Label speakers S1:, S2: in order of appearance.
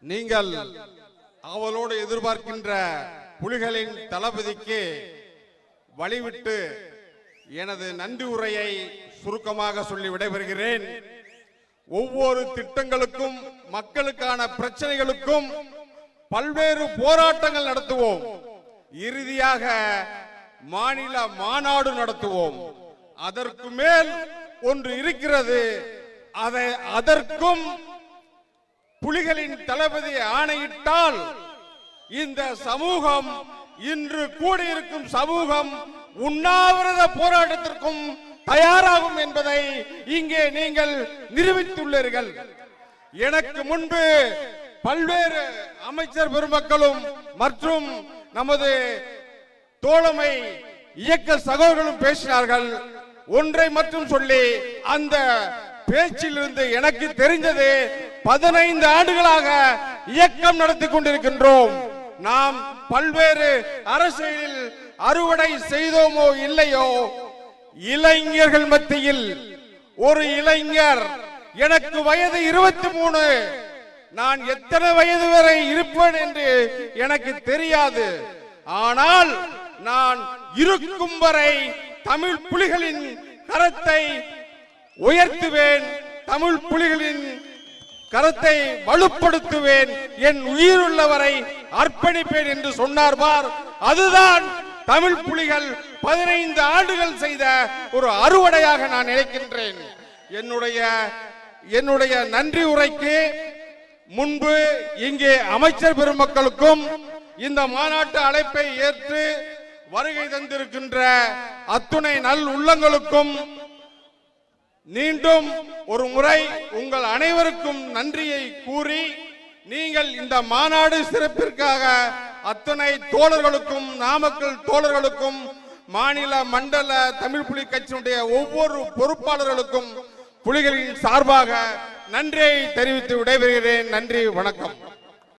S1: நீங்கள் அவளோடு எதிர்பார்க்கின்ற புலிகளின் தளபதிக்கு வழிவிட்டு எனது நன்றி உரையை சுருக்கமாக சொல்லி விடைபெறுகிறேன். ஒவ்வொரு திட்டங்களுக்கும் மக்களுக்கான பிரச்சனைகளுக்கும் பல்வேறு போராட்டங்கள் நடத்துவோம். இறுதியாக மாநில மாநாடு நடத்துவோம். அதற்கு மேல் ஒன்று இருக்கிறது. அதை அதற்கும் புலிகளின் தளபதி ஆணையிட்டால் இந்த சமூகம் இன்று கூடியிருக்கும் சமூகம் உண்ணாவிரத போராட்டத்திற்கும் தயாராகும் என்பதை இங்கே நீங்கள் நிரூபித்துள்ளீர்கள். எனக்கு முன்பு பல்வேறு அமைச்சர் பெருமக்களும் மற்றும் நமது தோழமை இயக்க சகோதரர்களும் பேசினார்கள். ஒன்றை மட்டும் சொல்லி அந்த பேச்சிலிருந்து எனக்கு தெரிந்தது பதினைந்து ஆண்டுகளாக இயக்கம் நடத்தி கொண்டிருக்கின்றோம். நாம் பல்வேறு அரசியலில் அறுவடை செய்தோமோ இல்லையோ இளைஞர்கள் மத்தியில் ஒரு இளைஞர் எனக்கு வயது இருபத்தி மூணு. நான் எத்தனை வயது வரை இருப்பேன் என்று எனக்கு தெரியாது. ஆனால் நான் இருக்கும் வரை தமிழ் புலிகளின் கரத்தை உயர்த்துவேன். தமிழ் புலிகளின் கருத்தை வலுப்படுத்துவேன். என் உயிருள்ளவரை அர்ப்பணிப்பேன் என்று சொன்னார் பார். அதுதான் தமிழ் புலிகள் பதினைந்து ஆண்டுகள் செய்த ஒரு அறுவடையாக நான் நினைக்கின்றேன். என்னுடைய என்னுடைய நன்றி உரைக்கு முன்பு இங்கே அமைச்சர் பெருமக்களுக்கும் இந்த மாநாட்டு அழைப்பை ஏற்று வருகை தந்திருக்கின்ற அத்துணை நல் உள்ளங்களுக்கும் மீண்டும் ஒரு முறை உங்கள் அனைவருக்கும் நன்றியை கூறி நீங்கள் இந்த மாநாடு சிறப்பிற்காக அத்தனை தோழர்களுக்கும் நாமக்கல் தோழர்களுக்கும் மாநில மண்டல தமிழ் புலி கட்சியினுடைய ஒவ்வொரு பொறுப்பாளர்களுக்கும் புலிகளின் சார்பாக நன்றியை தெரிவித்து விடைபெறுகிறேன். நன்றி வணக்கம்.